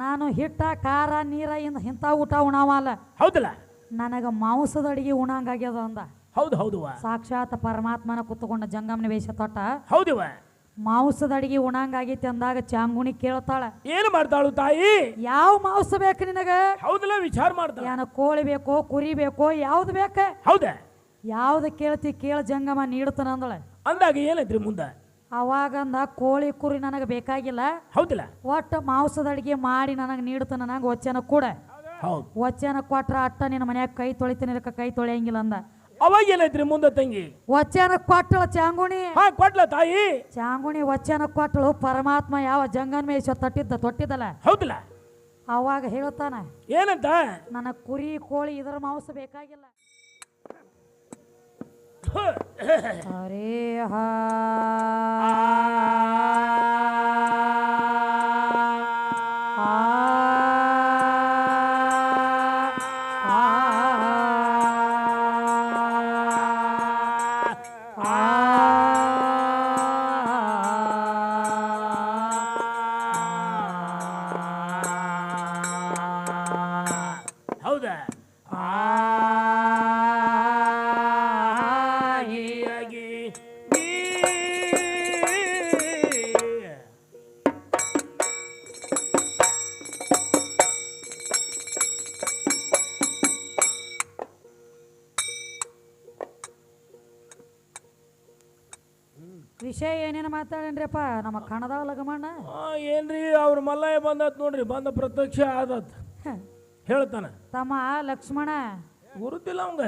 ನಾನು ಹಿಟ್ಟ ಖಾರ ನೀರ ಇಂದ ಇಂಥ ಊಟ ಉಣವಲ್ಲ ಹೌದಲ್ಲ? ನನಗ ಮಾಂಸದ ಅಡಿಗೆ ಉಣಂಗಾಗ್ಯದ ಅಂದ. ಹೌದು ಹೌದು ಸಾಕ್ಷಾತ್ ಪರಮಾತ್ಮನ ಕುತ್ಕೊಂಡ ಜಂಗಮನ ವೇಷ ತೊಟ್ಟ. ಹೌದು ಮಾಂಸದ ಅಡಿಗೆ ಉಣಂಗಾಗೈತಿ ಅಂದಾಗ ಚಾಂಗುಣಿ ಕೇಳ್ತಾಳ. ಏನು ಮಾಡ್ತಾಳು ತಾಯಿ? ಯಾವ ಮಾಂಸ ಬೇಕು ನಿನಗ? ಹೌದಲ್ಲ ವಿಚಾರ ಮಾಡ್ತಾಳ ಏನ ಕೋಳಿ ಬೇಕೋ ಕುರಿ ಬೇಕೋ ಯಾವ್ದು ಬೇಕ? ಹೌದ. ಯಾವ್ದು ಕೇಳ್ತಿ ಕೇಳ ಜಂಗಮ ನೀಡ್ತಾನ ಅಂದಳ. ಅಂದಾಗ ಏನೈತ್ರಿ ಮುಂದ? ಅವಾಗಂದ ಕೋಳಿ ಕುರಿ ನನಗೆ ಬೇಕಾಗಿಲ್ಲ. ಹೌದಿಲ್ಲ? ಒಟ್ಟು ಮಾಂಸದ ಅಡಿಗೆ ಮಾಡಿ ನನಗೆ ನೀಡ್ತಾನ ನನಗೆ ವಚನ ಕೂಡ. ಹೌದು. ವಚನ ಕೊಟ್ರ ಅಟ್ಟ ನಿನ್ನ ಮನ್ಯಾಗ ಕೈ ತೊಳಿತೀನಿ ಇದಕ್ಕೆ ಕೈ ತೊಳೆಯಂಗಿಲ್ಲ ಅಂದ. ಅವಾಗ ಏನೈತ್ರಿ ಮುಂದೆ ತಂಗಿ? ವಚನ ಕೊಟ್ಟಳ ಚಾಂಗುಣಿ. ಹಾ ಕೊಟ್ಲ ತಾಯಿ. ಚಾಂಗುಣಿ ವಚನ ಕೊಟ್ಟಳು ಪರಮಾತ್ಮ ಯಾವ ಜಂಗನ್ಮೇಶ ತಟ್ಟಿದ್ದ ತೊಟ್ಟಿದ್ದಲ್ಲ. ಹೌದಿಲ್ಲ. ಅವಾಗ ಹೇಳ್ತಾನ ಏನಂತ? ನನಗೆ ಕುರಿ ಕೋಳಿ ಇದರ ಮಾಂಸ ಬೇಕಾಗಿಲ್ಲ. ಅರೇ ಹಾ ವಿಷಯ ಏನೇನು ಮಾತಾಡೇನ್ರಿಪ್ಪ ನಮ್ಮ ಕಣದ ಲಗಮಣ್ಣ ಆ, ಏನ್ರಿ ಅವ್ರ ಮಲ್ಲಯ್ಯ ಬಂದತ್ ನೋಡ್ರಿ ಬಂದ ಪ್ರತ್ಯಕ್ಷ ಆದತ್. ಹೇಳ್ತಾನ. ತಮ್ಮ ಲಕ್ಷ್ಮಣ? ಗುರುತಿಲ್ಲ ಅವಂಗ.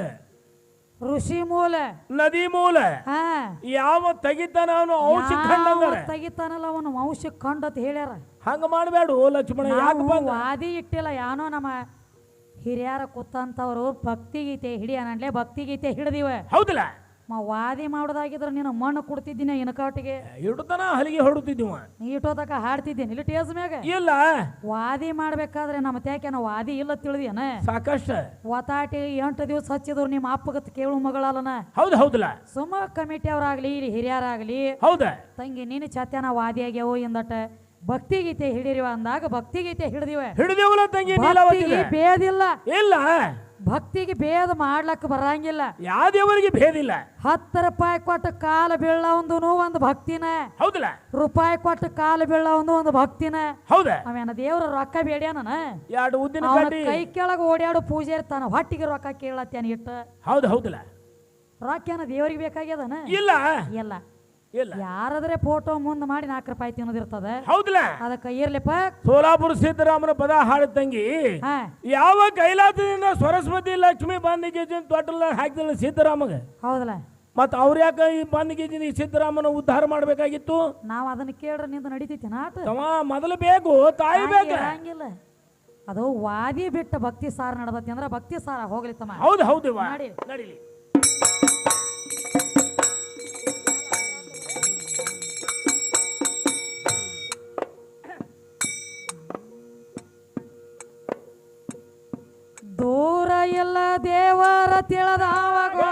ಋಷಿ ಮೂಲ. ನದಿ ಮೂಲ. ಹಾ. ಯಾವ ತೆಗಿತಾನ ಅವನು ಔಷಧ ಕಂಡ ಯಾವ ತೆಗಿತಾನಲ್ಲ ಅವನು ವಂಶ ಕಂಡತ್ ಹೇಳ್ಯಾರ. ಹಂಗ ಮಾಡಬೇಡು ಲಕ್ಷ್ಮಣ ಯಾಕೆ ನಾವು ಬಂದ? ವಾದಿ ಇಟ್ಟಿಲ್ಲ ಯಾನೋ ನಮ್ಮ ಹಿರಿಯರ ಕೂತಂತವ್ರು ಭಕ್ತಿಗೀತೆ ಭಕ್ತಿ ಗೀತೆ ಹಿಡ್ದಿವ. ಹೌದಲ್ಲ? ಮ ವಾದಿ ಮಾಡೋದಾಗಿದ್ರೆ ನೀನು ಮಣ್ಣು ಕೊಡ್ತಿದ್ದೀನಿ ಇನಕಾಟಿಗೆ. ಇಡ್ತಾನ ಹಲಿಗೆ ಹೊಡುತ್ತಿದ್ದೀವ ನೀಟೋತಕ ಹಾಡ್ತಿದ್ದೀನಿ. ಇಲ್ಲಿ ಟೇಸ್ ಮ್ಯಾಗ. ಇಲ್ಲ. ವಾದಿ ಮಾಡ್ಬೇಕಾದ್ರೆ ನಮ್ಮ ತ್ಯಾಕೆ ನಾವು ವಾದಿ ಇಲ್ಲ ತಿಳಿದೇನ ಸಾಕಷ್ಟು. ಒತಾಟಿ ಎಂಟು ದಿವಸ ಹಚ್ಚಿದ್ರು ನಿಮ್ಮ ಅಪ್ಪಗತ್ ಕೇಳು ಮಗಳಲ್ಲನ. ಹೌದು ಹೌದಲ್ಲ ಸುಮ್ಮ ಕಮಿಟಿ ಅವರಾಗ್ಲಿ ಇಲ್ಲಿ ಹಿರಿಯರಾಗ್ಲಿ ಹೌದ. ತಂಗಿ ನೀನು ಚಾತ್ಯನ ವಾದಿ ಆಗ್ಯಾವು ಎಂದಟ. ಭಕ್ತಿಗೀತೆ ಹಿಡಿರಿವ ಅಂದಾಗ ಭಕ್ತಿಗೀತೆ ಹಿಡಿದಿವೆ. ಹಿಡಿದಿವಲ್ಲ ತಂಗಿ ಬೇದಿಲ್ಲ. ಇಲ್ಲ. ಭಕ್ತಿಗೆ ಭೇದ ಮಾಡ್ಲಕ್ಕ ಬರಂಗಿಲ್ಲ. ಯಾವ ದೇವರಿಗೆ ಭೇದಿಲ್ಲ ಹತ್ತು ರೂಪಾಯಿ ಕೊಟ್ಟು ಕಾಲ ಬೀಳ ಒಂದು ಭಕ್ತಿನ. ಹೌದಿಲ್ಲ. ರೂಪಾಯಿ ಕೊಟ್ಟು ಕಾಲ ಬೀಳ ಒಂದು ಭಕ್ತಿನ. ಹೌದ. ಅವೇನ ದೇವ್ರ ರೊಕ್ಕ ಬೇಡ್ಯಾನ ಎರಡು ಉದ್ದಿನ ಕೈ ಕೆಳಗೆ ಓಡ್ಯಾಡು ಪೂಜೆ ಇರ್ತಾನ ಹೊಟ್ಟಿಗೆ ರೊಕ್ಕ ಕೇಳತ್ತೇನ ಇಟ್ಟ. ಹೌದು ಹೌದಿಲ್ಲ. ರೊಕ್ಕ ಏನ ದೇವ್ರಿಗೆ ಬೇಕಾಗ್ಯದನ? ಇಲ್ಲ. ಇಲ್ಲ. ಇಲ್ಲ. ಯಾರಾದ್ರೆ ಫೋಟೋ ಮುಂದೆ ಮಾಡಿ ನಾಲ್ಕು ರೂಪಾಯಿ ತಿನ್ನೋದಿರ್ತದ ಹೌದಲ್ಲ ಅದಕ್ಕೆ ಇರ್ಲಿಪ್ಪ ಸೋಲಾಪುರ ಸಿದ್ದರಾಮನ ಪದ ಹಾಡ ತಂಗಿ ಹಾ. ಯಾವ ಕೈಲಾಸದಿಂದ ಸರಸ್ವತಿ ಲಕ್ಷ್ಮಿ ಬಂದಿಗೆ ತೊಟ್ಟಲ್ಲ ಹಾಕಿದಲ್ಲ ಸಿದ್ದರಾಮಗ ಹೌದಲ್ಲ ಮತ್ತೆ ಅವ್ರ ಯಾಕ ಈ ಬಂದಿಗೆ ಈ ಸಿದ್ದರಾಮನ ಉದ್ಧಾರ ಮಾಡ್ಬೇಕಾಗಿತ್ತು? ನಾವ್ ಅದನ್ನ ಕೇಳ್ರ ನಿಂದ ನಡಿತೈತಿ ನಾಟ? ತಮ್ಮ ಮೊದಲು ಬೇಕು ತಾಯಿ ಬೇಕು. ಹಂಗಿಲ್ಲ ಅದು ವಾದಿ ಬಿಟ್ಟ ಭಕ್ತಿ ಸಾರ ನಡದತಿ ಅಂದ್ರ ಭಕ್ತಿ ಸಾರ ಹೋಗ್ಲಿ ತಮ್ಮ. ಹೌದು ಹೌದು ನಡೀಲಿ ನಡಿ. ನಡಿಲಿ. ಎಲ್ಲ ದೇವರ ತಿಳದವಗೋ.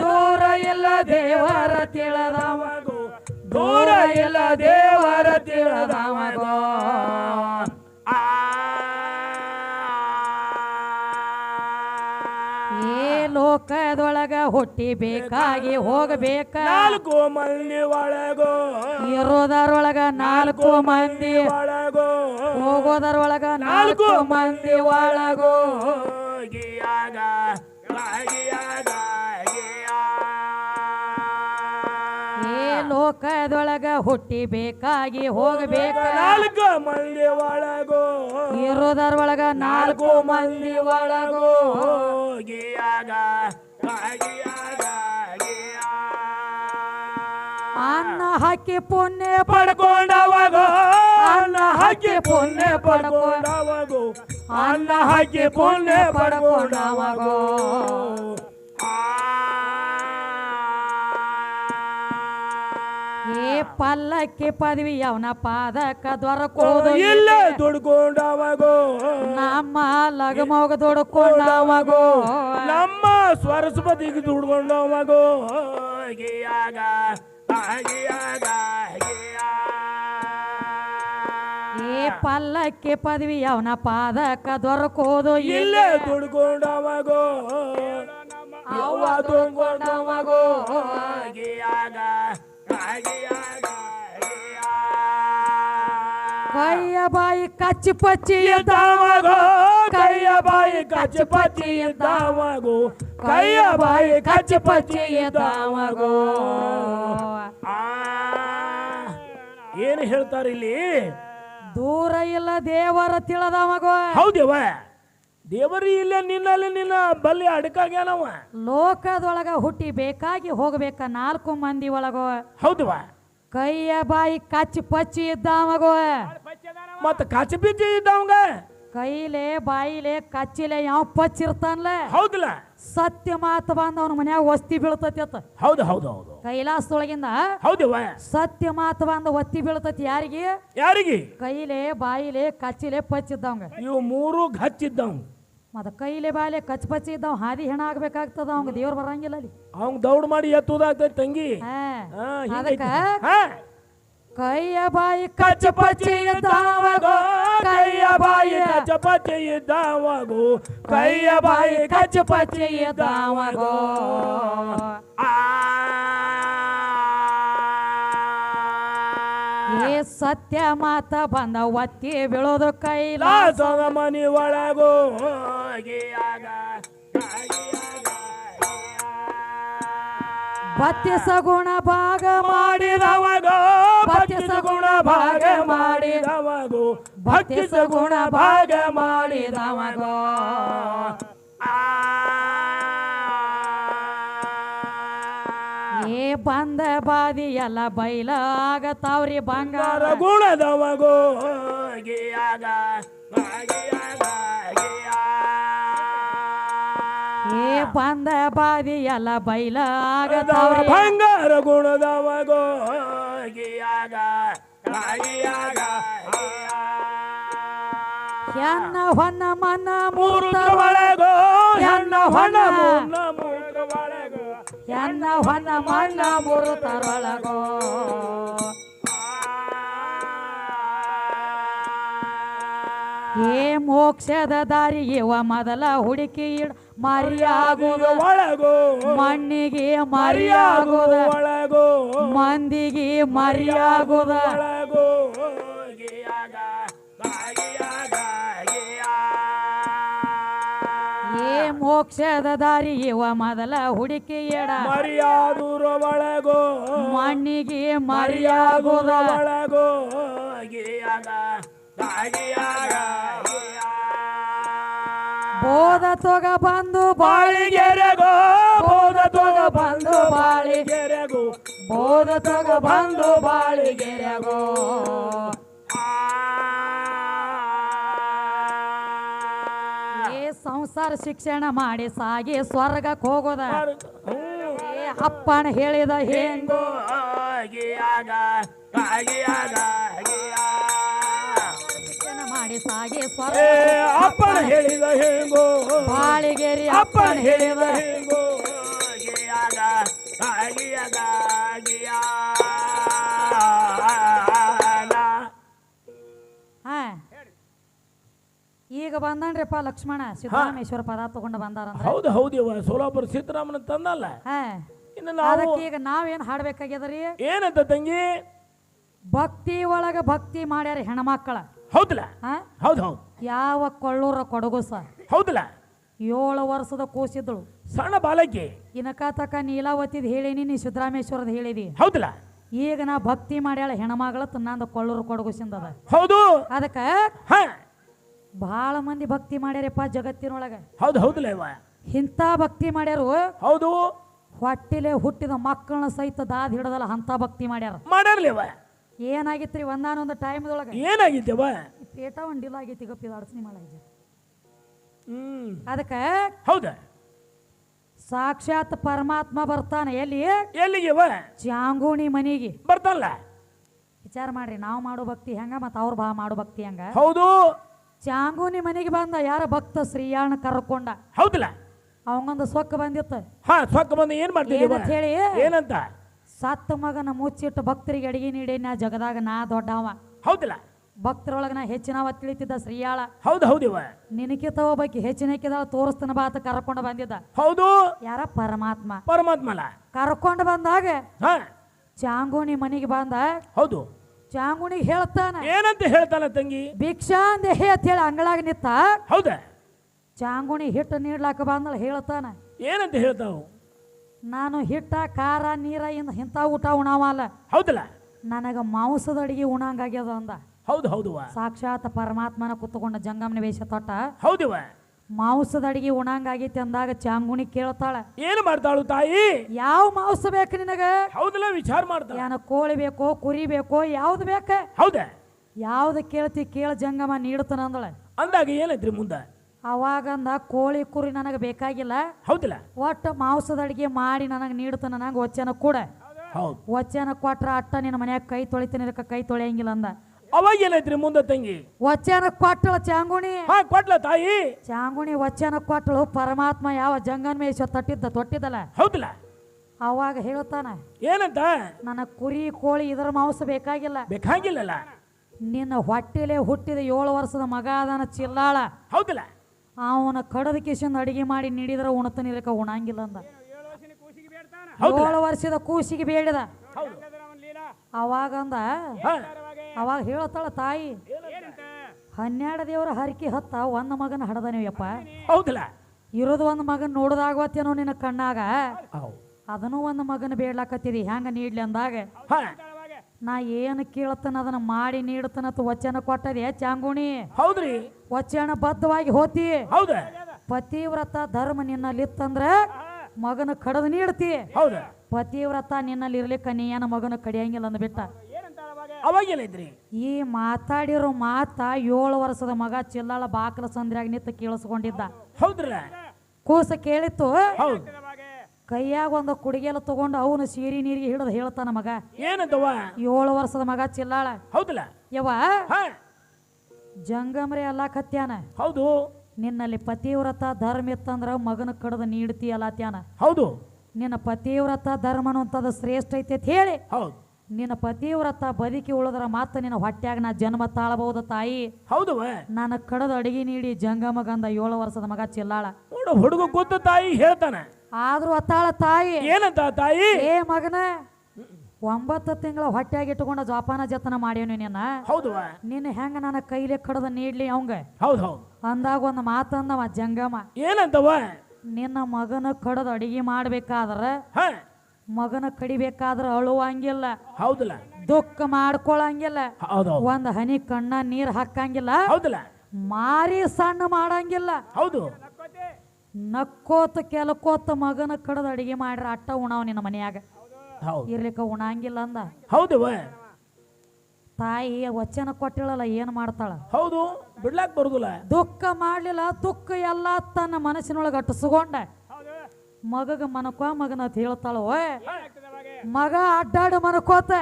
ದೂರ ಎಲ್ಲ ದೇವರ ತಿಳದವಗೋ. ದೂರ ಎಲ್ಲ ದೇವರ ತಿಳಿದವಗೋ. ಏ ಲೋಕದೊಳಗ ಹುಟ್ಟಿ ಬೇಕಾಗಿ ಹೋಗಬೇಕ. ನಾಲ್ಕು ಮಂದಿ ಒಳಗೋ. ಇರೋದರೊಳಗ ನಾಲ್ಕು ಮಂದಿ ಒಳಗೋ. ಹೋಗೋದರೊಳಗ ನಾಲ್ಕು ಮಂದಿ ಒಳಗೋ. ಗಿಯಾಗ ಭಾಗಿಯಾಗ ಗಿಯಾ. ಏ ಲೋಕದೊಳಗ ಹುಟ್ಟಿ ಬೇಕಾಗಿ ಹೋಗಬೇಕ ನಾಲ್ಕು ಮಂದಿ ಒಳಗೋ. ಇರೋದರೊಳಗ ಒಳಗ ನಾಲ್ಕು ಮಂದಿ ಒಳಗೋ. ಅನ್ನ ಹಾಕಿ ಪುಣ್ಯ ಪಡ್ಕೊಂಡವಾಗ. ಅನ್ನ ಹಾಕಿ ಪುಣ್ಯ ಪಡ್ಕೊಂಡವಗೋ. ಅನ್ನ ಹಾಕಿ ಪುಣ್ಯ ಪಡ್ಕೊಂಡವಗೋ ಏ ಪಲ್ಲಕ್ಕಿ ಪದವಿ ಅವನ ಪಾದಕ ದೊರಕೋದು ಇಲ್ಲ ದುಡ್ಕೊಂಡವಗೋ ನಮ್ಮ ಲಗಮೋಗ ದುಡ್ಕೊಂಡವಗೋ ನಮ್ಮ ಸ್ವರಸ್ಪತಿಗೆ ದುಡ್ಕೊಂಡವಗೋ ಗಿಯಾಗ ಆಗಿಯಾಗ ಗಿಯಾ. ಪಲ್ಲಕ್ಕಿ ಪದವಿ ಅವನ ಪಾದಕ ದೊರಕೋದು ಇಲ್ಲೇ. ದುಡ್ಕೊಂಡವಗೋ. ಮಗೋ ಅವ ಆಗಿಯಾಗ ಆಗಿಯಾಗ ಕೈಯ ಬಾಯಿ ಕಚ್ಚಿ ಪಚ್ಚಿ ಇದ್ದಾವಗೋ ಕೈಯ ಬಾಯಿ ಕಚ್ಚಿ ಪಚ್ಚಿ ಇದ್ದಾವಗೋ. ಕೈಯ ಬಾಯಿ ಕಚ್ಚಿ ಪಚ್ಚಿ ಇದ್ದಾವಗೋ. ಏನು ಹೇಳ್ತಾರೆ ಇಲ್ಲಿ ದೂರ ಇಲ್ಲ ದೇವರ ತಿಳದವಗೋ ಹೌದೇವ? ದೇವರಿ ಇಲ್ಲ ನಿನ್ನಲ್ಲಿ ನಿನ್ನ ಬಲ್ಲಿ ಅಡಕಾಗ್ಯಾನವ ಲೋಕದೊಳಗ ಹುಟ್ಟಿ ಬೇಕಾಗಿ ಹೋಗ್ಬೇಕ ನಾಲ್ಕು ಮಂದಿ ಒಳಗ. ಹೌದವ? ಕೈಯ ಬಾಯಿ ಕಚ್ಚಿ ಪಚ್ಚಿ ಇದ್ದಾವಗೋ ಮತ್ತ ಕಾಚಿ ಬಿಚ್ಚಿ ಇದ್ದವಂಗ ಕೈಲೆ ಬಾಯಿಲೆ ಕಚ್ಚಿಲೆ ಯಾವ ಪಚ್ಚಿರ್ತಾನಲ್ಲ ಹೌದಿಲ್ಲ. ಸತ್ಯ ಮಾತು ಬಂದ ಅವನ ಮನ್ಯಾಗ ಒತ್ತಿ ಬೀಳ್ತತಿ ಅತ್ತ. ಹೌದು ಹೌದು ಹೌದು. ಕೈಲಾಸದೊಳಗಿಂದ ಹೌದು ಸತ್ಯ ಮಾತು ಬಂದ ಒತ್ತಿ ಬೀಳ್ತತಿ ಯಾರಿಗೆ? ಯಾರಿಗೆ? ಕೈಲೆ ಬಾಯಿಲೆ ಕಚ್ಚಿಲೆ ಪಚ್ಚಿದ್ದವಂಗ ಇವು ಮೂರು ಹಚ್ಚಿದ್ದವ್ ಮತ್ತ ಕೈಲೆ ಬಾಯಿಲೆ ಕಚ್ ಪಚ್ಚಿ ಇದ್ದವ ಹಾದಿ ಹೆಣ ಆಗ್ಬೇಕಾಗ್ತದ ಅವಂಗ ದೇವ್ರು ಬರಂಗಿಲ್ಲ ಅಲ್ಲಿ. ಅವಂಗ ದೌಡ್ ಮಾಡಿ ಎತ್ತುದಾಗ್ತೈತಿ ತಂಗಿ. ಹಾ. ಹಾ, ಅದಕ್ಕ ಹಿಂಗೈತಿ. ಹಾ. ಕೈಯ ಬಾಯಿ ಕಚ್ಚ ಕಚ್ಚ ಪಚ್ಚಿ ಪಚ್ಚಿ ಇದ್ದಾವಗೋ ಕೈಯ ಬಾಯಿ ಕಚ್ಚ ಪಚ್ಚಿ ಇದ್ದಾವಗೋ ಕೈಯ ಬಾಯಿ ಕಚ್ಚ ಪಚ್ಚಿ ಇದ್ದಾವಗೋ ಆ ಏ ಸತ್ಯ ಮಾತ ಬಂದ ಒತ್ತಿ ಬೀಳೋದು ಕೈಲ ಲಾಸದ ಮನಿ ಒಳಗೋ ಹೋಗಿಯಾಗ ಬತ್ತಿಸ ಗುಣ ಭಾಗ ಮಾಡಿದವನು ಮಾಡಿದವಗೋ ಸಗುಣ ಗುಣ ಭಾಗ ಮಾಡಿದವಗೋ ಭಕ್ತಿ ಗುಣ ಭಾಗ ಮಾಡಿದವಗೋ ಏ ಬಂದ ಬಾದಿ ಎಲ್ಲ ಬೈಲ ಆಗತಾವ್ರಿ ಬಂಗಾರ ಬಂಗಾರ ಬಂದ ಬಾವಿ ಎಲ್ಲ ಬೈಲ ಆಗತಾವ್ರಿ ಬಂಗಾರ ಗುಣದವಗೋ ಗೋಗಿಯಾಗ ಆಗಿಯಾ. ಹೆಣ್ಣ ಹೊನ್ನ ಮನ ಮೂರು ಮೂರ್ತ ಒಳಗೋ ಎನ್ನ ಹೊನ್ನ ಮೂರ್ತ ಒಳಗೋ. ಹೆಣ್ಣ ಹೊನ್ನ ಮಣ್ಣ ಮೂರ್ತರೊಳಗೋ. ಏ ಮೋಕ್ಷದ ದಾರಿ ಇವ ಮೊದಲ ಹುಡುಕಿ ಇಡ್. ಮರಿಯಾಗುದು ಒಳಗೋ. ಮಣ್ಣಿಗೆ ಮರಿಯಾಗುವುದು ಒಳಗೋ. ಮಂದಿಗೆ ಮರಿಯಾಗುವುದು ಒಳಗೋ. ಏ ಮೋಕ್ಷದ ದಾರಿ ಇವ ಮೊದಲ ಹುಡುಕಿ ಎಡ. ಮರಿಯಾದೂರ ಒಳಗೋ. ಮಣ್ಣಿಗೆ ಮರಿಯಾಗುವ ಒಳಗೋ. ತೊಗ ಬಂದು ಬಾಳಿ ಬಾಳಿಗೆರೆಗೋ ಬೋಧ ತೊಗ ಬಂದು ಬಾಳಿ ಬಾಳಿಗೆರೆಗೋ. ಬೋಧ ತೊಗ ಬಂದು ಬಾಳಿಗೆರೆಗೋ. ಏ ಸಂಸಾರ ಶಿಕ್ಷಣ ಮಾಡಿ ಸಾಗಿ ಸ್ವರ್ಗಕ್ಕೆ ಹೋಗೋದ. ಏ ಅಪ್ಪನ ಹೇಳಿದ ಹೆಂಗೋ? ಆಗಿಯಾಗ ಆಗಿಯಾಗ ಸಾಗಿ ಅಪ್ಪನ ಹೇಳಿದ ಹೇಗೋ? ಬಾಳಿಗೆರಿ ಅಪ್ಪನ ಹೇಳಿದ ಹೇಗೋ? ಈಗ ಬಂದನ್ರಿಪ್ಪ ಲಕ್ಷ್ಮಣ ಸಿದ್ದರಾಮೇಶ್ವರ ಪದ ತಗೊಂಡು ಬಂದಾರ ಹೌದು ಹೌದಿವ ಸೋಲಾಪುರ ಸಿದ್ದರಾಮನ ತಂದಲ್ಲ. ಅದಕ್ಕೆ ಈಗ ನಾವೇನ್ ಹಾಡ್ಬೇಕಾಗ್ಯದ್ರಿ ಏನಂತ ತಂಗಿ? ಭಕ್ತಿ ಒಳಗ ಭಕ್ತಿ ಮಾಡ್ಯಾರ ಹೆಣ್ಮಕ್ಕಳ ಹೌದಲ್ಲ? ಹೌದು ಹೌದು. ಯಾವ ಕೊಳ್ಳೂರ ಕೊಡಗು ಸರ್ ಹೌದಲ್ಲ? ಏಳು ವರ್ಷದ ಕೂಸಿದ್ದಳು. ಸಣ್ಣ ಬಾಲಕಿ. ಇನಕ ತಕ ನೀಲಾವತಿದ್ ಹೇಳಿನಿ ನೀ ಸಿದ್ದರಾಮೇಶ್ವರದ ಹೇಳಿದಿ. ಹೌದಲ್ಲ? ಈಗ ನಾ ಭಕ್ತಿ ಮಾಡ್ಯಾಳ ಹೆಣ್ಮಗಳ ನಂದು ಕೊಳ್ಳೂರು ಕೊಡಗುಸಿಂದದ ಹೌದು. ಅದಕ್ಕ ಬಹಳ ಮಂದಿ ಭಕ್ತಿ ಮಾಡ್ಯಾರಪ್ಪ ಜಗತ್ತಿನೊಳಗ. ಹೌದು ಹೌದಲ್ಲ ಇಂತ ಇಂಥ ಭಕ್ತಿ ಮಾಡ್ಯಾರು ಹೌದು. ಹೊಟ್ಟಿಲೆ ಹುಟ್ಟಿದ ಮಕ್ಕಳನ್ನ ಸಹಿತ ದಾದ ಹಿಡದಲ್ಲ ಅಂತ ಭಕ್ತಿ ಮಾಡ್ಯಾರ. ಮಾಡ್ಯಾರ್ಲಿ ಇವ. ಏನಾಗಿತ್ರಿ? ಒಂದಾನೊಂದು ಟೈಮ್ದೊಳಗೆ. ಏನಾಗಿದ್ದೇವ ಪೇಟ ಒಂದಿಲ್ಲ ಆಗೈತಿ ಗಪ್ಪಿದ ಅಡಚಣೆ ಮಾಡಾಗಿ ಹ್ಮ್. ಅದಕ್ಕ ಹೌದ? ಸಾಕ್ಷಾತ್ ಪರಮಾತ್ಮ ಬರ್ತಾನೆ. ಎಲ್ಲಿ? ಎಲ್ಲಿಗೆ ಚಾಂಗೂಣಿ ಮನಿಗೆ. ಬರ್ತಲ್ಲ ವಿಚಾರ ಮಾಡ್ರಿ ನಾವು ಮಾಡೋ ಭಕ್ತಿ ಹೆಂಗ ಮತ್ತು ಅವ್ರು ಬಾ ಮಾಡೋ ಭಕ್ತಿ ಹೆಂಗ? ಹೌದು. ಚಾಂಗುನಿ ಮನೆಗೆ ಬಂದ ಯಾರ ಭಕ್ತ ಶ್ರೀಯಾಣ ಕರ್ಕೊಂಡ? ಹೌದಲ್ಲ. ಅವಂಗೊಂದು ಸೊಕ್ಕ ಬಂದಿತ್ತು. ಹಾ ಸೊಕ್ಕ ಬಂದು ಏನ್ ಮಾಡ್ತೀವಿ ಹೇಳಿ? ಏನಂತ? ಸತ್ತ ಮಗನ ಮುಚ್ಚಿಟ್ಟು ಭಕ್ತರಿಗೆ ಅಡಿಗೆ ನೀಡಿ ನಾ ಜಗದಾಗ ನಾ ದೊಡ್ಡವ. ಹೌದಿಲ್ಲ? ಭಕ್ತರೊಳಗ ನಾ ಹೆಚ್ಚಿನವ ತಿಳಿತಿದ್ದ ಶ್ರೀಯಾಳ ಹೌದು ಹೌದಿವ ನಿನಕಿತ ಒಬ್ಬಾಕಿ ಹೆಚ್ಚಿನ ತೋರಿಸ್ತನ ಬಾತ ಕರ್ಕೊಂಡು ಬಂದಿದ್ದ. ಹೌದು? ಯಾರ? ಪರಮಾತ್ಮ. ಪರಮಾತ್ಮಲ? ಕರ್ಕೊಂಡು ಬಂದಾಗ ಹಾ. ಚಾಂಗುಣಿ ಮನೆಗೆ ಬಂದ. ಹೌದು. ಚಾಂಗುಣಿಗೆ ಹೇಳ್ತಾನ ಏನಂತ ಹೇಳ್ತಾನ ತಂಗಿ? ಭಿಕ್ಷಾ ಅಂದೆ ಅಂತ ಹೇಳಿ ಅಂಗಳಾಗ ನಿತ್ತ. ಹೌದ? ಚಾಂಗುಣಿ ಹಿಟ್ಟು ನೀಡ್ಲಾಕ ಬಂದಳ ಹೇಳ್ತಾನ. ಏನಂತ ಹೇಳ್ತಾವು? ನಾನು ಹಿಟ್ಟ ಖಾರ ನೀರ ಇಂದ ಇಂಥ ಊಟ ಉಣಾವಲ್ಲ ಹೌದಲ್ಲ? ನನಗ ಮಾಂಸದ ಅಡಿಗೆ ಉಣಂಗಾಗ್ಯದ ಅಂದ. ಹೌದು ಹೌದು ಸಾಕ್ಷಾತ್ ಪರಮಾತ್ಮನ ಕುತ್ಕೊಂಡ ಜಂಗಮನ ವೇಷ ತೊಟ್ಟ. ಹೌದಿವ ಮಾಂಸದ ಅಡಿಗೆ ಉಣಂಗಾಗೈತಿ ಅಂದಾಗ ಚಾಂಗುಣಿ ಕೇಳ್ತಾಳ. ಏನು ಮಾಡ್ತಾಳು ತಾಯಿ? ಯಾವ ಮಾಂಸ ಬೇಕು ನಿನಗ? ಹೌದಲ್ಲ ವಿಚಾರ ಮಾಡ್ತಾಳ. ಏನ ಕೋಳಿ ಬೇಕೋ ಕುರಿ ಬೇಕೋ ಯಾವ್ದು ಬೇಕ? ಹೌದ? ಯಾವ್ದು ಕೇಳ್ತಿ ಕೇಳ ಜಂಗಮ ನೀಡ್ತಾನ ಅಂದಳ ಅಂದಾಗ ಏನೈತ್ರಿ ಮುಂದ? ಅವಾಗಂದ ಕೋಳಿ ಕುರಿ ನನಗೆ ಬೇಕಾಗಿಲ್ಲ. ಹೌದಿಲ್ಲ? ಒಟ್ಟು ಮಾಂಸದ ಅಡಿಗೆ ಮಾಡಿ ನನಗೆ ನೀಡ್ತಾನ ನನಗೆ ವಚನ ಕೂಡ. ಹೌದು. ವಚನ ಕೊಟ್ರ ಅಟ್ಟ ನಿನ್ನ ಮನ್ಯಾಗ ಕೈ ತೊಳಿತೀನಿ ಇದಕ್ಕೆ ಕೈ ತೊಳೆಯಂಗಿಲ್ಲ ಅಂದ. ಅವಾಗ ಏನೈತ್ರಿ ಮುಂದೆ ತಂಗಿ? ವಚನ ಕೊಟ್ಟಳು ಚಾಂಗುಣಿ. ಹಾ ಕೊಟ್ಲ ತಾಯಿ. ಚಾಂಗುಣಿ ವಚನ ಕೊಟ್ಟಳು ಪರಮಾತ್ಮ ಯಾವ ಜಂಗನ್ ಮೇಷ ತಟ್ಟಿದ್ದ ತೊಟ್ಟಿದ್ದಲ್ಲ. ಹೌದಿಲ್ಲ. ಅವಾಗ ಹೇಳ್ತಾನ ಏನಂತ? ನನ್ನ ಕುರಿ ಕೋಳಿ ಇದರ ಮಾಂಸ ಬೇಕಾಗಿಲ್ಲ. ಬೇಕಾಗಿಲ್ಲಲ್ಲ. ನಿನ್ನ ಹೊಟ್ಟೆಲೆ ಹುಟ್ಟಿದ ಏಳು ವರ್ಷದ ಮಗ ಅದನ್ನ ಚಿಲ್ಲಾಳ. ಹೌದಿಲ್ಲ. ಅವನ ಕಡದ ಕಿಶಿಂದ ಅಡಿಗೆ ಮಾಡಿ ನೀಡಿದ್ರೆ ಉಣತನ ಇರಕ ಉಣಂಗಿಲ್ಲ ಅಂದ. ಏಳು ವರ್ಷದ ಕೂಸಿಗೆ ಬೇಡದ. ಅವಾಗ ಅವಾಗಂದ ಹಾ. ಅವಾಗ ಹೇಳತ್ತಾಳ ತಾಯಿ ಹನ್ನೆರಡು ದೇವರ ಹರಕೆ ಹತ್ತ ಒಂದ್ ಮಗನ ಹಡದ ನೀವ್ಯಪ್ಪ ಹೌದಲ್ಲ? ಇರೋದು ಒಂದ್ ಮಗನ ನೋಡ್ದಾಗತ್ತೇನೋ ನಿನ್ನ ಕಣ್ಣಾಗ? ಅದನ್ನು ಒಂದು ಮಗನ ಬೇಡ್ಲಾಕತ್ತಿದಿ ಹೆಂಗ ನೀಡ್ಲಿ ಅಂದಾಗ? ನಾ ಏನು ಕೇಳ್ತಾನ ಅದನ್ನ ಮಾಡಿ ನೀಡ್ತಾನ ವಚನ ಕೊಟ್ಟದೆ ಚಾಂಗುಣಿ? ಹೌದ್ರಿ. ವಚನ ಬದ್ಧವಾಗಿ ಹೋತಿ. ಹೌದ. ಪತಿವ್ರತ ಧರ್ಮ ನಿನ್ನಲ್ಲಿತ್ತಂದ್ರ ಮಗನ ಕಡದು ನೀಡ್ತಿ. ಹೌದ. ಪತಿವ್ರತ ನಿನ್ನಲ್ಲಿ ಇರ್ಲಿಕ್ಕ ನೀ ಏನ ಮಗನ ಕಡಿಯಂಗಿಲ್ಲ ಅಂದ್ಬಿಟ್ಟ ಏನೈತ್ರಿ ಈ ಮಾತಾಡಿರೋ ಮಾತ ಏಳು ವರ್ಷದ ಮಗ ಚಿಲ್ಲಾಳ ಬಾಕಲ ಸಂದ್ರಾಗ ನಿತ್ತ ಕೇಳಿಸ್ಕೊಂಡಿದ್ದ. ಹೌದ್ರ ಕೂಸ ಕೇಳಿತ್ತು. ಹೌದು. ಕೈಯಾಗ ಒಂದು ಕುಡಿಗೆಲ್ಲ ತಗೊಂಡು ಅವನು ಸೀರಿ ನೀರಿಗೆ ಹಿಡಿದು ಹೇಳ್ತಾನ ಮಗ. ಏನಂತವ ಏಳು ವರ್ಷದ ಮಗ ಚಿಲ್ಲಾಳ. ಹೌದಲ್ಲ? ಯವ ಜಂಗಮ್ರೆ ಅಲ್ಲ ಕತ್ಯಾನ. ಹೌದು. ನಿನ್ನಲ್ಲಿ ಪತಿವ್ರತ ಧರ್ಮ ಇತ್ತಂದ್ರ ಮಗನ ಕಡದು ನೀಡ್ತಿ ಅಲ್ಲತ್ಯಾನ ಹೌದು. ನಿನ್ನ ಪತಿವ್ರತ ಧರ್ಮ ಅನ್ನುವಂಥದ್ದು ಶ್ರೇಷ್ಠ ಐತೆ ಅಂತ ಹೇಳಿ. ಹೌದು. ನಿನ್ನ ಪತಿವ್ರತ ಬದುಕಿ ಉಳಿದ್ರ ಮಾತ್ರ ನಿನ್ನ ಹೊಟ್ಯಾಗ ನಾ ಜನ್ಮ ತಾಳಬಹುದು ತಾಯಿ. ಹೌದು ನಾನು ಕಡದ ಅಡಿಗೆ ನೀಡಿ ಜಂಗಮಗಂದ ಏಳು ವರ್ಷದ ಮಗ ಚಿಲ್ಲಾಳ. ಹುಡುಗ ಗೊತ್ತ ತಾಯಿ ಹೇಳ್ತಾನ. ಆದ್ರೂ ಅತ್ತಾಳ ತಾಯಿ ಏನಂತ ತಾಯಿ? ಏ ಮಗನ ಒಂಬತ್ತು ತಿಂಗಳ ಹೊಟ್ಯಾಗ ಇಟ್ಟುಕೊಂಡ ಜೋಪಾನ ಜತನ ಮಾಡ್ಯವನು ನಿನ್ನ. ಹೌದು ನಿನ್ನ ಹೆಂಗ ನನ್ನ ಕೈಲಿ ಕಡದ ನೀಡ್ಲಿ ಅವಂಗ? ಹೌದು ಹೌದು. ಅಂದಾಗ ಒಂದು ಮಾತಂದವ ಜಂಗಮ ಏನಂತವ ನಿನ್ನ ಮಗನ ಕಡದ ಅಡಿಗೆ ಮಾಡ್ಬೇಕಾದ್ರ ಮಗನ ಕಡಿಬೇಕಾದ್ರ ಅಳುವಂಗಿಲ್ಲ. ಹೌದಲ್ಲ. ದುಃಖ ಮಾಡ್ಕೊಳಂಗಿಲ್ಲ. ಒಂದ್ ಹನಿ ಕಣ್ಣ ನೀರ್ ಹಾಕಂಗಿಲ್ಲ. ಹೌದಲ್ಲ. ಮಾರಿ ಸಣ್ಣ ಮಾಡಂಗಿಲ್ಲ. ಹೌದು. ನಕ್ಕೋತ ಕೆಲಕೋತ ಮಗನ ಕಡದ ಅಡಿಗೆ ಮಾಡ್ರ ಅಟ್ಟ ಉಣಾವ್ ನಿನ್ನ ಮನ್ಯಾಗ. ಇರ್ಲಿಕ್ಕ ಉಣಂಗಿಲ್ಲ ಅಂದ. ಹೌದು ತಾಯಿ ವಚನ ಕೊಟ್ಟಿಳಲ್ಲ ಏನ್ ಮಾಡ್ತಾಳ? ಹೌದು ಬಿಡ್ಲಾಕ್ ಬರುದಿಲ್ಲ. ದುಃಖ ಮಾಡ್ಲಿಲ್ಲ ದುಃಖ ಎಲ್ಲ ತನ್ನ ಮನಸ್ಸಿನೊಳಗೆ ಅಟ್ಟಿಸ್ಕೊಂಡ. ಮಗಗ ಮನಕೋ ಮಗನ ಅಂತ ಹೇಳ್ತಾಳ ಓಯ್. ಮಗ ಅಡ್ಡಾಡು ಮನಕೋತ.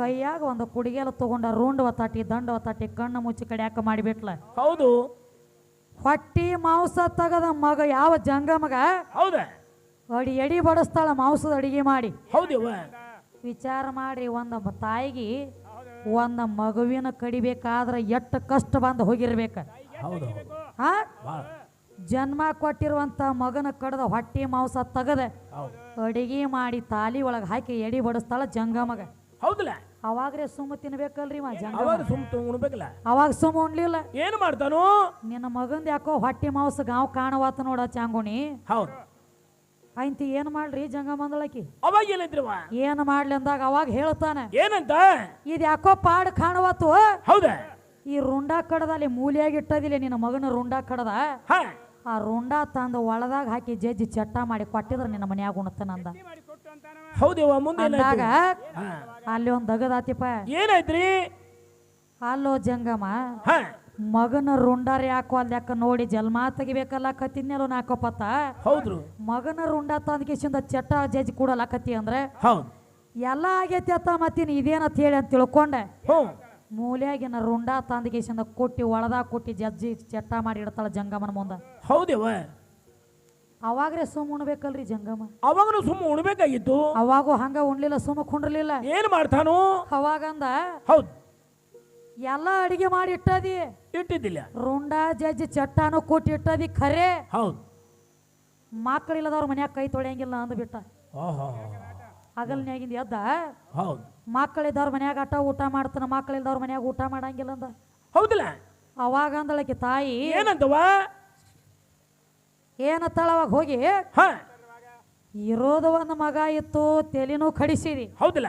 ಕೈಯಾಗ ಒಂದು ಕುಡಿಗೆಲ್ಲ ತಗೊಂಡ ರೂಂಡ್ ಒತ್ತಾಟಿ ದಂಡ ಒತ್ತಾಟಿ ಕಣ್ಣು ಮುಚ್ಚಿ ಕಡಿಯಾಕ ಮಾಡಿಬಿಟ್ಲ. ಹೌದು. ಹೊಟ್ಟಿ ಮಾಂಸ ತಗದ ಮಗ ಯಾವ ಜಂಗ ಮಗ? ಹೌದ. ಅಡಿ ಎಡಿ ಬಡಿಸ್ತಾಳ ಮಾಂಸದ ಅಡಿಗೆ ಮಾಡಿ. ವಿಚಾರ ಮಾಡಿ ಒಂದ ತಾಯಿಗೆ ಒಂದ ಮಗುವಿನ ಕಡಿಬೇಕಾದ್ರೆ ಎಷ್ಟು ಕಷ್ಟ ಬಂದು ಹೋಗಿರ್ಬೇಕ. ಹೌದು ಹಾ? ಜನ್ಮ ಕೊಟ್ಟಿರುವಂತ ಮಗನ ಕಡದ ಹೊಟ್ಟಿ ಮಾಂಸ ತಗದ ಅಡಿಗೆ ಮಾಡಿ ತಾಲಿ ಒಳಗೆ ಹಾಕಿ ಎಡಿ ಬಡಿಸ್ತಾಳ ಜಂಗ ಮಗ. ಹೌದಲ್ಲ ಅವಾಗ್ರೆ ಸುಮ್ಮ ತಿನ್ಬೇಕಲ್ರಿ ಅವಾಗ ಸುಮ್ ಉಣ್ಬೇಕಲ್ಲ? ಅವಾಗ ಸುಮ್ಮ ಉಣ್ಲಿಲ್ಲ. ಏನು ಮಾಡ್ತಾನು? ನಿನ್ನ ಮಗಂದ ಯಾಕೋ ಹೊಟ್ಟೆ ಮಾಂಸ ಗಾವ್ ಕಾಣವಾತ ನೋಡ ಚಾಂಗುಣಿ. ಹೌದು. ಆಯ್ತು ಏನ್ ಮಾಡ್ರಿ ಜಂಗ ಮಂದಳಕಿ ಅವಾಗ ಏನೈತ್ರಿವ ಏನ್ ಮಾಡ್ಲಿ ಅಂದಾಗ ಅವಾಗ ಹೇಳ್ತಾನೆ. ಏನಂತ? ಇದು ಯಾಕೋ ಪಾಡ್ ಕಾಣವತ್ತು ಹೌದಾ? ಈ ರುಂಡ ಕಡದಲ್ಲಿ ಮೂಲಿಯಾಗಿ ಇಟ್ಟದಿಲ್ಲ ನಿನ್ನ ಮಗನ ರುಂಡ ಕಡದ? ಹಾ. ಆ ರುಂಡ ತಂದು ಒಳದಾಗ ಹಾಕಿ ಜಜ್ಜಿ ಚಟ್ಟ ಮಾಡಿ ಕೊಟ್ಟಿದ್ರ ನಿನ್ನ ಮನ್ಯಾಗ ಉಣತನಂದ ಹೌದವ ಮುಂದೆ ಅಂದಾಗ ಅಲ್ಲಿ ಒಂದ್ ದಗದಾತಿಪ್ಪ ಏನಾಯ್ತ್ರಿ? ಅಲ್ಲೋ ಜಂಗಮ್ಮ ಮಗನ ರುಂಡಾರ ಯಾಕೋ ಅಲ್ಲಿ ಯಾಕ ನೋಡಿ ಜಲ್ಮ ತೆಗಿಬೇಕಲ್ಲ ಕತ್ತಿದ್ನೆಲ್ಲ ನಾಕೋಪತ್ತ ಹೌದ್ರು. ಮಗನ ರುಂಡ ತಂದ ಕಿಶಿಂದ ಚಟ್ಟ ಜಜ್ಜಿ ಕೂಡಲಕತ್ತಿ ಅಂದ್ರೆ? ಹೌದು. ಎಲ್ಲ ಆಗೈತಿ ಅತ್ತ ಮತ್ತಿನ ಇದೇನಂತ ಹೇಳಿ ಅಂತ ತಿಳ್ಕೊಂಡೆ. ಮೂಲ್ಯಾಗಿನ ರುಂಡ ತಂದ ಕಿಶಿಂದ ಕೊಟ್ಟಿ ಒಳದಾಗ ಕೊಟ್ಟಿ ಜಜ್ಜಿ ಚಟ್ಟ ಮಾಡಿ ಇಡ್ತಾಳ ಜಂಗಮನ ಮುಂದ. ಹೌದೇವ ಅವಾಗ್ರೆ ಸುಮ್ ಉಣ್ಬೇಕಲ್ರಿ ಜಂಗಮ. ಅವಾಗನು ಸುಮ್ ಉಣ್ಬೇಕಾಗಿತ್ತು. ಅವಾಗೂ ಹಂಗ ಉಣ್ಲಿಲ್ಲ ಸುಮ್ಮ ಕುಂಡ್ರಲಿಲ್ಲ. ಏನು ಮಾಡ್ತಾನು? ಅವಾಗಂದ ಹೌದು. ಎಲ್ಲ ಅಡಿಗೆ ಮಾಡಿ ಇಟ್ಟದಿ. ಇಟ್ಟಿದ್ದಿಲ್ಲ. ರುಂಡ ಜಜ್ಜಿ ಚಟ್ಟಾನು ಕೊಟ್ಟು ಇಟ್ಟದಿ ಖರೆ. ಹೌದು. ಮಕ್ಕಳಿಲ್ಲದವ್ರ ಮನ್ಯಾಗ ಕೈ ತೊಳೆಯಂಗಿಲ್ಲ ಅಂದ್ಬಿಟ್ಟ. ಹಗಲ್ನ್ಯಾಗಿಂದ ಎದ್ದ. ಹೌದು. ಮಕ್ಕಳಿದ್ದವ್ರ ಮನ್ಯಾಗ ಅಟ್ಟ ಊಟ ಮಾಡ್ತಾನ ಮಕ್ಕಳಿಲ್ದವ್ರ ಮನ್ಯಾಗ ಊಟ ಮಾಡಂಗಿಲ್ಲ ಅಂದ. ಹೌದಿಲ್ಲ. ಅವಾಗ ಅಂದಳಕಿ ತಾಯಿ ಏನಂತವ ಏನತ್ತಾಳ ಅವಾಗ ಹೋಗಿ ಹ. ಇರೋದು ಒಂದು ಮಗ ಇತ್ತು ತೆಲಿನೂ ಕಡಿಸಿದಿ. ಹೌದಿಲ್ಲ.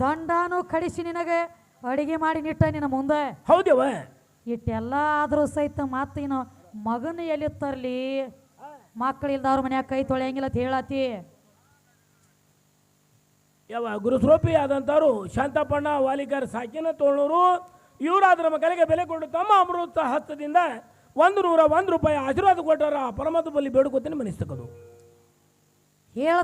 ದಂಡನೂ ಕಡಿಸಿ ನಿನಗೆ ಅಡಿಗೆ ಮಾಡಿ ನಿಟ್ಟ ನಿನ್ನ ಮುಂದೆ. ಹೌದವ ಇಟ್ಟೆಲ್ಲ ಆದರೂ ಸಹಿತ ಮತ್ತೆ ಇನ್ನು ಮಗನ ಎಲ್ಲಿ ತರ್ಲಿ? ಮಕ್ಕಳಿಲ್ದವ್ರ ಮನ್ಯಾಗ ಕೈ ತೊಳೆಯಂಗಿಲ್ಲ ಅಂತ ಹೇಳತಿ. ಯಾವ ಗುರುಸ್ರೋಪಿ ಆದಂಥವ್ರು ಶಾಂತಪ್ಪಣ್ಣ ವಾಲಿಕರ್ ಸಾಕಿನ ತೋಳೂರು ಇವರಾದ್ರ ಮಕ್ಕಳಿಗೆ ಬೆಲೆ ಕೊಟ್ಟು ತಮ್ಮ ಅಮೃತ ಹಸ್ತದಿಂದ ಒಂದು ನೂರ ಒಂದು ರೂಪಾಯಿ ಆಶೀರ್ವಾದ ಕೊಟ್ಟಾರ ಪರಮಾತ್ಮ ಬಲ್ಲಿ ಬೇಡ್ಕೋತೀನಿ ಮನಿಸ್ತಕ್ಕದು ಹೇಳ